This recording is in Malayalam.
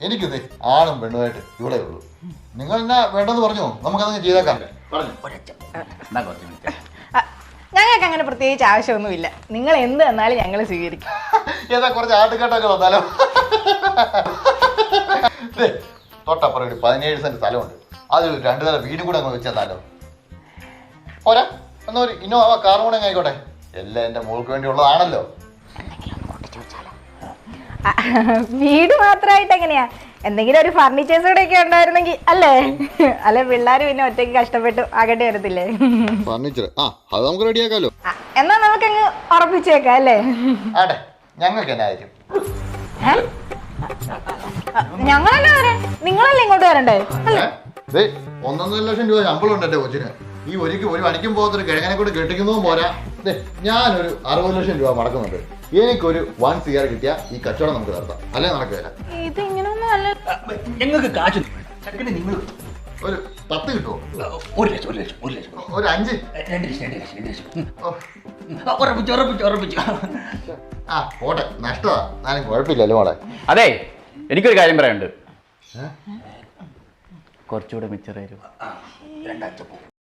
എനിക്കിത് ആണും പെണ്ണുമായിട്ട് ഇവിടെ ഉള്ളൂ. നിങ്ങൾ എന്നാ വേണ്ടെന്ന് പറഞ്ഞു? നമുക്കതങ്ങ് ചെയ്തേക്കാം. പറഞ്ഞു. കുറച്ച് മിനിറ്റ്. ഞങ്ങൾക്ക് അങ്ങനെ പ്രത്യേകിച്ച് ആവശ്യമൊന്നുമില്ല. നിങ്ങൾ എന്ത് തന്നാലും ഞങ്ങൾ സ്വീകരിക്കും. ഏതാ കുറച്ച് ആട്ടുകാട്ടൊക്കെ വന്നാലോ? ദേ, തൊട്ടപ്പുറം ഒരു പതിനേഴ് സെന്റ് സ്ഥലമുണ്ട്. അതിൽ രണ്ടു നില വീടും കൂടെ അങ്ങ് വെച്ചെന്നാലോ? പോരാ. എന്നൊരു ഇന്നോവ കാറും കൂടെ ആയിക്കോട്ടെ. എല്ലാം എന്റെ മോൾക്ക് വേണ്ടിയുള്ളതാണല്ലോ വീട് മാത്രമായിട്ട് എങ്ങനെയാ? എന്തെങ്കിലും ഒരു ഫർണിച്ചേഴ്സ് കൂടെ ഒക്കെ ഉണ്ടായിരുന്നെങ്കിൽ അല്ലേ? അല്ലെ പിള്ളേര് പിന്നെ ഒറ്റയ്ക്ക് കഷ്ടപ്പെട്ടു ആകേണ്ടി വരത്തില്ലേ? ഫർണിച്ചർ ആ അത് നമുക്ക് റെഡിയാക്കാലോ എന്നാ നമുക്കങ്ങ് ഉറപ്പിച്ചേക്കാം അല്ലേ? ഞങ്ങൾക്ക് ഞങ്ങളല്ലേ വരാൻ? നിങ്ങളല്ലേ ഇങ്ങോട്ട് വരണ്ടേ? ദേ, ഒന്നൊന്നര ലക്ഷം രൂപ ശമ്പളം ഉണ്ട് എന്റെ കൊച്ചിന്. ഈ ഒരിക്കൽ ഒരു പണിക്കും പോകത്തൊരു കിഴങ്ങനെ കൂടെ കെട്ടിക്കുന്നതും പോരാ. ഞാനൊരു അറുപത് ലക്ഷം രൂപ മടക്കുന്നുണ്ട്. എനിക്കൊരു വൺ സിയർ കിട്ടിയാൽ ഈ കച്ചവടം നമുക്ക് നടത്താം. അല്ലേ നടക്കുകയില്ല ഇത് ഇങ്ങനൊന്നും അല്ല. ഞങ്ങൾക്ക് കാശ് നിങ്ങൾ ഒരു പത്ത് കിട്ടുമോ ഒരു ലക്ഷം ഒരു ലക്ഷം ഒരു ലക്ഷം. ഒരു അഞ്ച്? രണ്ട് ലക്ഷം രണ്ട് ലക്ഷം രണ്ട് ലക്ഷം. ഉറപ്പിച്ചു ഉറപ്പിച്ചു ഉറപ്പിച്ചു. ആ പോട്ടെ. നഷ്ടമാ. ഞാനും കുഴപ്പമില്ലല്ലോ മോളെ. അതെ എനിക്കൊരു കാര്യം പറയാനുണ്ട്. കുറച്ചുകൂടെ മിച്ചറായിരുന്നു രണ്ടാഴ്ച പോകും.